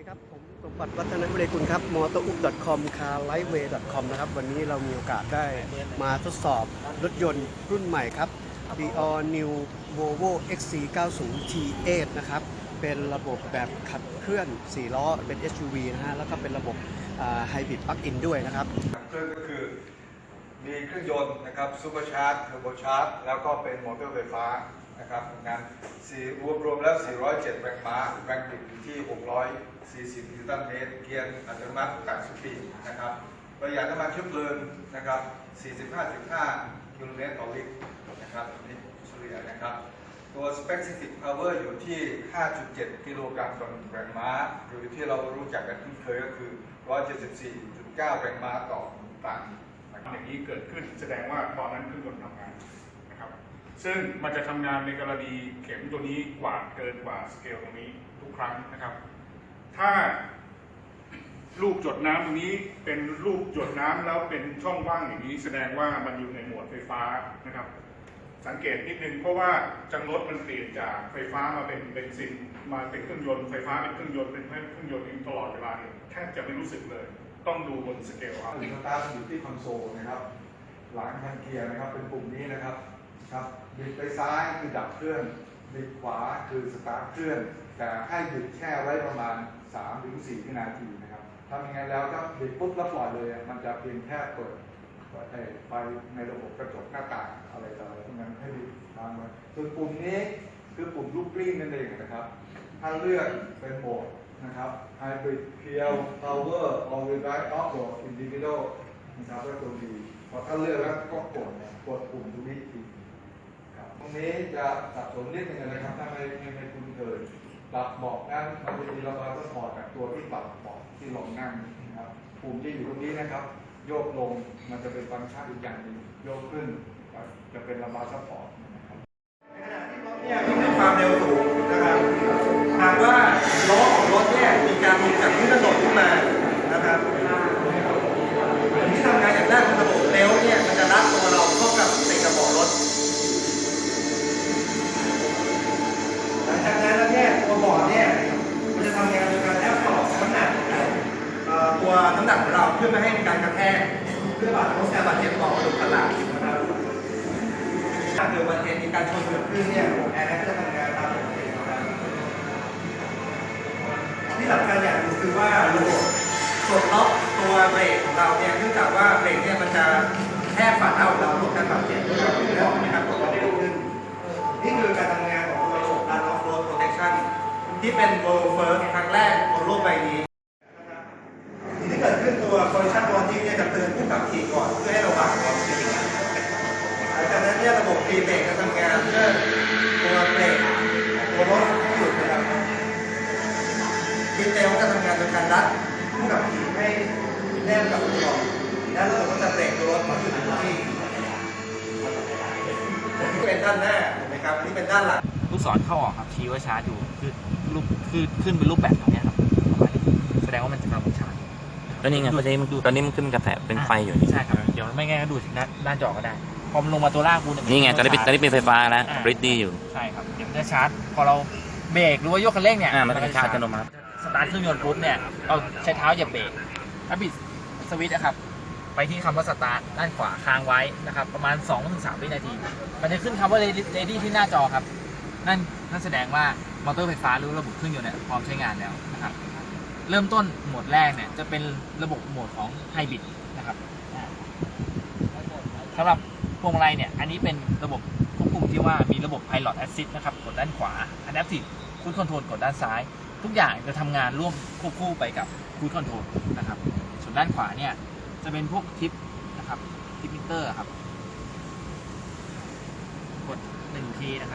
ดีครับ ผมสมบัติวัฒนบุรีกุลครับ m o t o u p c o m c a r l i g h t w a y c o m นะครับ วันนี้เรามีโอกาสได้มาทดสอบรถยนต์รุ่นใหม่ครับ The All New Volvo XC90 T8 นะครับ เป็นระบบแบบขับเคลื่อน 4 ล้อ เป็น SUV นะฮะ แล้วก็เป็นระบบไฮบริดปลั๊กอินด้วยนะครับ เครื่องก็คือ มีเครื่องยนต์นะครับซูเปอร์ชาร์จเทอร์โบชาร์จแล้วก็เป็นมอเตอร์ไฟฟ้านะครับงานสี่รวมรวมแล้ว 407 แรงม้าแรงบิดอยู่ที่ 640 นิวตันเมตร เกียร์อัตโนมัติ8สปีดนะครับประหยัดน้ำมันเชื้อเพลิงนะครับ 45.5 กิโลเมตรต่อลิตรนะครับนี่เฉลี่ยนะครับ ตัว Specific Power อยู่ที่ 5.7 กิโลกรัมต่อหนึ่งแรงม้า หรือที่เรารู้จักกันคุ้นเคยก็คือ 174.9 แรงม้าต่อ นี้เกิดขึ้น แสดงว่าตอนนั้นเครื่องยนต์ทำงานนะครับ ซึ่งมันจะทำงานในกรณีเข็มตัวนี้กว่าเกินกว่าสเกลตรงนี้ทุกครั้งนะครับ ถ้าลูกจดน้ำตรงนี้เป็นลูกจดน้ำแล้วเป็นช่องว่างอย่างนี้ แสดงว่ามันอยู่ในหมวดไฟฟ้านะครับ สังเกตนิดนึงเพราะว่าจังรถมันเปลี่ยนจากไฟฟ้ามาเป็นเบนซินมาเป็นเครื่องยนต์ไฟฟ้าเป็นเครื่องยนต์เป็นเครื่องยนต์นี้ตลอดเวลาเนี่ยแทบจะไม่รู้สึกเลย ต้องดูบนสเกลเอาปุ่มสตาร์ทอยู่ที่คอนโซลนะครับหลังคันเกียร์นะครับเป็นปุ่มนี้นะครับครับบิดไปซ้ายคือดับเครื่องบิดขวาคือสตาร์ทเครื่องแต่ให้บิดแช่ไว้ประมาณ3ถึง4วินาทีนะครับทำอย่างนั้นแล้วถ้าบิดปุ๊บแล้วปล่อยเลยมันจะเพียงแค่เปิด ไฟในระบบกระจกหน้าต่างอะไรต่ออะไรพวกนั้นให้บิดตามมาส่วนปุ่มนี้คือปุ่มลูกกลิ้งนั่นเองนะครับ ถ้าเลือกเป็นโหมดนะครับ Hybrid Pure Power All Wheel Drive Off Road Individual นะครับแล้วตัวดีพอถ้าเลือกแล้วก็กดกดปุ่มตรงนี้ทีครับตรงนี้จะสับสนนิดนึงนะครับถ้าไม่ไม่คุ้นเคยปรับเบาะนั้นมันจะมีระบายสปอร์ตกับตัวที่ปรับเบาะที่รองนั่งนะครับปุ่มที่อยู่ตรงนี้นะครับ โยกลงมันจะเป็นฟังก์ชันอีกอย่างหนึ่งโยกขึ้นจะเป็นระบายสปอร์ตนะครับเนี่ยวิ่งด้วยความเร็วสูงนะครับหากว่าล้อของรถเนี่ยมีการหลุดจากพื้นถนนขึ้นมานะครับที่ทำงานอย่างแรกของระบบเร็วเนี่ย พื่อไม่ให้มีการกระแทกเพื่อบาดลดการบาดเจ็บต่อกระดูกสันหลังนะครับถ้าเกิดอุบัติเหตุมีการชนเกิดขึ้นเนี่ยแอร์ก็จะทำงานตามปกตินะครับที่สำคัญอย่างหนึงคือว่าระบบกดล็อกตัวเบรกของเราเนี่ยเนื่องจากว่าเบรกเนี่ยมันจะแทบฝ่าเท้าของเราลดการบาดเจ็บลดการเจ็บนะครับกดล็อกได้ดีขึ้นนี่คือการทำงานของตัวระบบ Run Off Road Protection ที่เป็น World First ครั้งแรกบนโลกใบนี้นะครับสิ่งที่เกิดขึ้นตัว Collision Warning เนี่ยจะเตือนผู้ขับขี่ก่อนเพื่อให้ระวังความเสี่ยงหลังจากนั้นเนี่ยระบบตีเบรกจะทำงานเพื่อตัวเบรกตัวรถให้หยุดนะครับตีเตลก็จะทำงานโดยการรัดผู้ขับขี่ให้แนบกับตัวแล้วระบบก็จะเบรกตัวรถมาอยู่ที่นี่เป็นด้านหน้าถูกไหมครับอันนี่เป็นด้านหลังลูกศรเข้าออกครับชี้ว่าช้าอยู่คือรูปคือขึ้นเป็นรูปแบบตรงนี้ครับแสดงว่ามันจะกำลังชา ร์จแล้วนี่ไงตอนนี้มันตอนนี้มันขึ้นกระแสเป็นไฟอยู่นี่ใช่ครับ เดี๋ยวไม่งั้นก็ดูด้านด้านจอก็ได้ พอมันลงมาตัวล่างกูเยนี่ไงตอนนี้เป็นตอนนี้เป็นไฟฟ้าแล้วอ่าบริดดี้อยู่ ใช่ครับ เดี๋ยวมันจะชาร์จ พอเราเบรกหรือว่ายกคันเร่งเนี่ยอ่ามันก็จะชาร์จอัตโนมัติ สตาร์ทเครื่องยนต์ปุ๊บเนี่ย เราใช้เท้าเหยียบเบรกแล้วบิดสวิตช์นะครับ ไปที่คำว่าสตาร์ทด้านขวาค้างไว้นะครับ ประมาณ2-3วินาที มันจะขึ้นคำว่า ready ที่หน้าจอครับ นั่นนั่นแสดงว่ามอเตอร์ไฟฟ้าหรือระบบเครื่องยนต์เนี่ยพร้อมใช้งานแล้วนะครับ เริ่มต้นโหมดแรกเนี่ยจะเป็นระบบโหมดของไฮบริดนะครับสำหรับพวงมาลัยเนี่ยอันนี้เป็นระบบควบคุมที่ว่ามีระบบ Pilot Assist นะครับกดด้านขวา Adaptive Cruise Control กดด้านซ้าย ทุกอย่างจะทำงานร่วมควบคู่ไปกับ Cruise Control นะครับส่วนด้านขวาเนี่ยจะเป็นพวกทิปนะครับทิปมิเตอร์ครับกดหนึ่งทีนะครับ